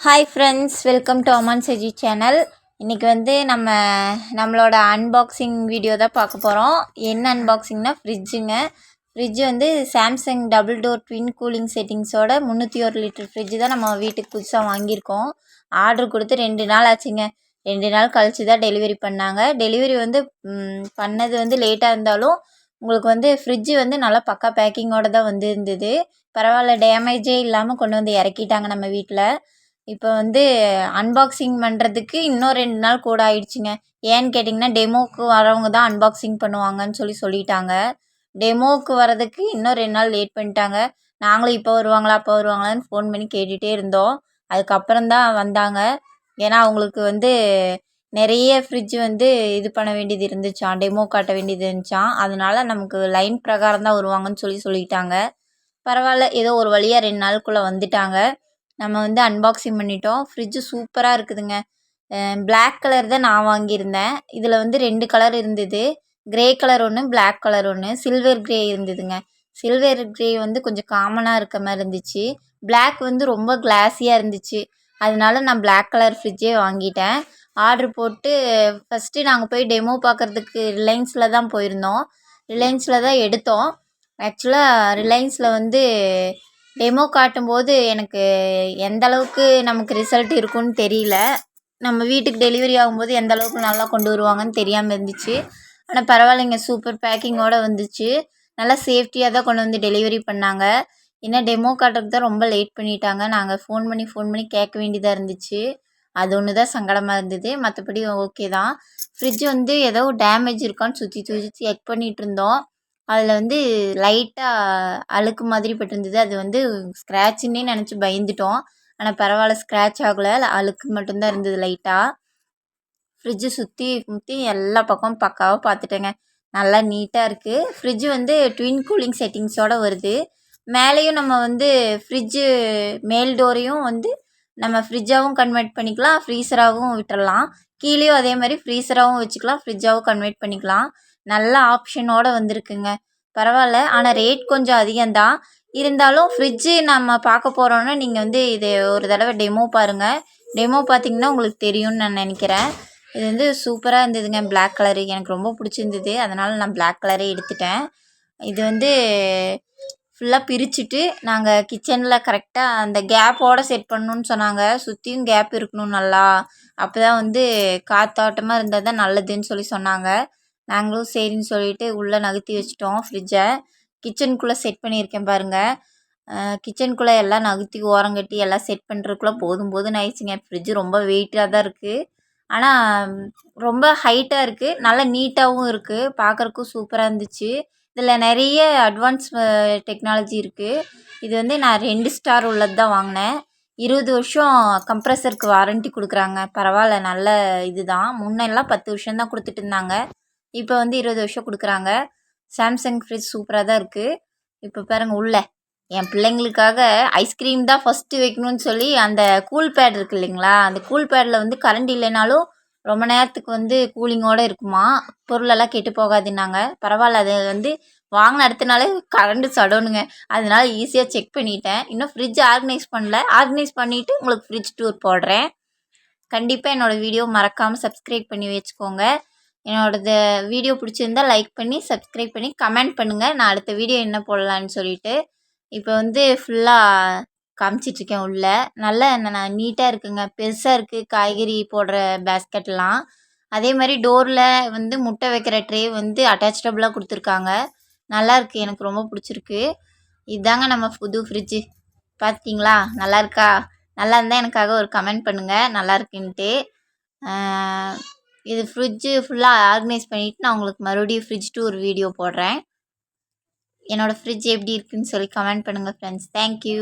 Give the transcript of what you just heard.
Hi friends welcome to Aman Seji channel இன்றைக்கி வந்து நம்ம நம்மளோட அன்பாக்சிங் வீடியோ தான் பார்க்க போகிறோம் என்ன அன்பாக்சிங்னா ஃப்ரிட்ஜுங்க ஃப்ரிட்ஜ் வந்து Samsung double door twin cooling செட்டிங்ஸோட முந்நூற்றி ஒரு லிட்டர் ஃப்ரிட்ஜ் தான் நம்ம வீட்டுக்கு புதுசாக வாங்கியிருக்கோம். ஆர்டர் கொடுத்து ரெண்டு நாள் ஆச்சுங்க. ரெண்டு நாள் கழிச்சு தான் டெலிவரி பண்ணாங்க. டெலிவரி வந்து பண்ணது வந்து லேட்டாக இருந்தாலும் உங்களுக்கு வந்து ஃப்ரிட்ஜு வந்து நல்லா பக்கா பேக்கிங்கோட தான் வந்து இருந்தது பரவாயில்ல டேமேஜே இல்லாமல் கொண்டு வந்து இறக்கிட்டாங்க நம்ம வீட்டில் இப்போ வந்து அன்பாக்சிங் பண்ணுறதுக்கு இன்னும் ரெண்டு நாள் கூட ஆயிடுச்சுங்க. ஏன்னு கேட்டிங்கன்னா டெமோக்கு வரவங்க தான் அன்பாக்சிங் பண்ணுவாங்கன்னு சொல்லி சொல்லிட்டாங்க. டெமோவுக்கு வரதுக்கு இன்னும் ரெண்டு நாள் லேட் பண்ணிட்டாங்க. நாங்களும் இப்போ வருவாங்களா அப்போ வருவாங்களான்னு ஃபோன் பண்ணி கேட்டுகிட்டே இருந்தோம். அதுக்கப்புறம் தான் வந்தாங்க. ஏன்னா அவங்களுக்கு வந்து நிறைய ஃப்ரிட்ஜ் வந்து இது பண்ண வேண்டியது இருந்துச்சாம். டெமோ காட்ட வேண்டியது இருந்துச்சாம். அதனால நமக்கு லைன் பிரகாரம் தான் வருவாங்கன்னு சொல்லி சொல்லிட்டாங்க. பரவாயில்ல ஏதோ ஒரு வழியாக ரெண்டு நாளுக்குள்ளே வந்துட்டாங்க. நம்ம வந்து அன்பாக்சிங் பண்ணிட்டோம். ஃப்ரிட்ஜு சூப்பராக இருக்குதுங்க. பிளாக் கலர் தான் நான் வாங்கியிருந்தேன். இதில் வந்து ரெண்டு கலர் இருந்தது. கிரே கலர் ஒன்று பிளாக் கலர் ஒன்று சில்வர் கிரே இருந்ததுங்க. சில்வர் கிரே வந்து கொஞ்சம் காமனாக இருக்க மாதிரி இருந்துச்சு. பிளாக் வந்து ரொம்ப கிளாஸியாக இருந்துச்சு. அதனால நான் பிளாக் கலர் ஃப்ரிட்ஜே வாங்கிட்டேன். ஆர்டர் போட்டு ஃபஸ்ட்டு நாங்கள் போய் டெமோ பார்க்குறதுக்கு ரிலையன்ஸில் தான் போயிருந்தோம். ரிலையன்ஸில் தான் எடுத்தோம். ஆக்சுவலாக ரிலையன்ஸில் வந்து டெமோ காட்டும்போது எனக்கு எந்த அளவுக்கு நமக்கு ரிசல்ட் இருக்குன்னு தெரியல. நம்ம வீட்டுக்கு டெலிவரி ஆகும்போது எந்த அளவுக்கு நல்லா கொண்டு வருவாங்கன்னு தெரியாமல் இருந்துச்சு. ஆனால் பரவாயில்லைங்க சூப்பர் பேக்கிங்கோடு வந்துச்சு. நல்லா சேஃப்டியாக தான் கொண்டு வந்து டெலிவரி பண்ணாங்க. ஏன்னா டெமோ காட்டுறதுக்கு தான் ரொம்ப லேட் பண்ணிட்டாங்க. நாங்கள் ஃபோன் பண்ணி ஃபோன் பண்ணி கேட்க வேண்டியதாக இருந்துச்சு. அது ஒன்று தான் சங்கடமாக இருந்தது. மற்றபடி ஓகே தான். ஃப்ரிட்ஜ் வந்து ஏதோ டேமேஜ் இருக்கான்னு சுற்றி சுற்றி செக் பண்ணிகிட்டு இருந்தோம். அதில் வந்து லைட்டாக அழுக்கு மாதிரி பட்டிருந்தது. அது வந்து ஸ்க்ராட்சுன்னே நினச்சி பயந்துட்டோம். ஆனால் பரவாயில்ல ஸ்க்ராட்ச் ஆகலை. அழுக்கு மட்டும்தான் இருந்தது லைட்டாக ஃப்ரிட்ஜு சுற்றி முற்றி எல்லா பக்கமும் பக்காவாக பார்த்துட்டேங்க. நல்லா நீட்டாக இருக்குது ஃப்ரிட்ஜு வந்து ட்வின் கூலிங் செட்டிங்ஸோடு வருது. மேலேயும் நம்ம வந்து ஃப்ரிட்ஜு மேல் டோரையும் வந்து நம்ம ஃப்ரிட்ஜாகவும் கன்வெர்ட் பண்ணிக்கலாம் ஃப்ரீசராகவும் விட்டுறலாம். கீழேயும் அதே மாதிரி ஃப்ரீசராகவும் வச்சுக்கலாம் ஃப்ரிட்ஜாகவும் கன்வெர்ட் பண்ணிக்கலாம். நல்ல ஆப்ஷனோடு வந்திருக்குங்க. பரவாயில்ல. ஆனால் ரேட் கொஞ்சம் அதிகம்தான். இருந்தாலும் ஃப்ரிட்ஜு நம்ம பார்க்க போகிறோன்னா நீங்கள் வந்து இது ஒரு தடவை டெமோ பாருங்கள் டெமோ பார்த்தீங்கன்னா உங்களுக்கு தெரியும்னு நான் நினைக்கிறேன். இது வந்து சூப்பராக இருந்ததுங்க. பிளாக் கலரு எனக்கு ரொம்ப பிடிச்சிருந்தது. அதனால் நான் பிளாக் கலரே எடுத்துட்டேன். இது வந்து ஃபுல்லாக பிரிச்சுட்டு நாங்கள் கிச்சனில் கரெக்டாக அந்த கேப்போடு செட் பண்ணணுன்னு சொன்னாங்க. சுற்றியும் கேப் இருக்கணும் நல்லா. அப்போ தான் வந்து காத்தாட்டமாக இருந்தால் தான் நல்லதுன்னு சொல்லி சொன்னாங்க. நாங்களும் சரின்னு சொல்லிட்டு உள்ளே நகர்த்தி வச்சிட்டோம் ஃப்ரிட்ஜை கிச்சனுக்குள்ளே செட் பண்ணியிருக்கேன் பாருங்கள் கிச்சனுக்குள்ளே எல்லாம் நகர்த்தி ஓரங்கட்டி எல்லாம் செட் பண்ணுறதுக்குள்ளே போதும் போதும் ஆயிடுச்சுங்க. ஃப்ரிட்ஜு ரொம்ப வெயிட்டாக தான் இருக்குது ஆனால் ரொம்ப ஹைட்டாக இருக்குது நல்லா நீட்டாகவும் இருக்குது பார்க்குறக்கும் சூப்பராக இருந்துச்சு. இதில் நிறைய அட்வான்ஸ் டெக்னாலஜி இருக்குது இது வந்து நான் ரெண்டு ஸ்டார் உள்ளது தான் வாங்கினேன். இருபது வருஷம் கம்ப்ரஸருக்கு வாரண்ட்டி கொடுக்குறாங்க. பரவாயில்ல நல்ல இது தான். முன்னெல்லாம் பத்து வருஷம் தான் கொடுத்துட்டு இருந்தாங்க. இப்போ வந்து இருபது வருஷம் கொடுக்குறாங்க. சாம்சங் ஃப்ரிட்ஜ் சூப்பராக தான் இருக்குது இப்போ பாருங்கள் உள்ள. என் பிள்ளைங்களுக்காக ஐஸ்கிரீம் தான் ஃபஸ்ட்டு வைக்கணும்னு சொல்லி அந்த கூல் பேட் இருக்கு இல்லைங்களா? அந்த கூல் பேடில் வந்து கரண்ட் இல்லைனாலும் ரொம்ப நேரத்துக்கு வந்து கூலிங்கோடு இருக்குமா? பொருளெல்லாம் கெட்டு போகாதுன்னாங்க. பரவாயில்ல அது வந்து வாங்கின அடுத்த நாளே கரண்ட்டு சடணுங்க அதனால ஈஸியாக செக் பண்ணிட்டேன். இன்னும் ஃப்ரிட்ஜ் ஆர்கனைஸ் பண்ணல. ஆர்கனைஸ் பண்ணிவிட்டு உங்களுக்கு ஃப்ரிட்ஜ் டூர் போடுறேன். கண்டிப்பாக என்னோடய வீடியோ மறக்காமல் சப்ஸ்கிரைப் பண்ணி வச்சுக்கோங்க. என்னோடது வீடியோ பிடிச்சிருந்தா லைக் பண்ணி சப்ஸ்கிரைப் பண்ணி கமெண்ட் பண்ணுங்கள் நான் அடுத்த வீடியோ என்ன போடலான்னு சொல்லிட்டு. இப்போ வந்து ஃபுல்லாக காமிச்சிட்ருக்கேன் உள்ள. நல்லா என்ன நீட்டாக இருக்குங்க. பெருசாக இருக்குது காய்கறி போடுற பேஸ்கெட்லாம் அதே மாதிரி டோரில் வந்து முட்டை வைக்கிற ட்ரே வந்து அட்டாச்சபிளாக கொடுத்துருக்காங்க. நல்லாயிருக்கு எனக்கு ரொம்ப பிடிச்சிருக்கு. இதாங்க நம்ம புது ஃப்ரிட்ஜு பார்த்தீங்களா நல்லா இருக்கா? நல்லா இருந்தால் எனக்காக ஒரு கமெண்ட் பண்ணுங்கள் நல்லா இருக்குன்ட்டு. இது ஃப்ரிட்ஜு ஃபுல்லாக ஆர்கனைஸ் பண்ணிவிட்டு நான் உங்களுக்கு மறுபடியும் ஃப்ரிட்ஜ் டூர் வீடியோ போடுறேன். என்னோடய ஃப்ரிட்ஜ் எப்படி இருக்குன்னு சொல்லி கமெண்ட் பண்ணுங்கள் ஃப்ரெண்ட்ஸ் தேங்க்யூ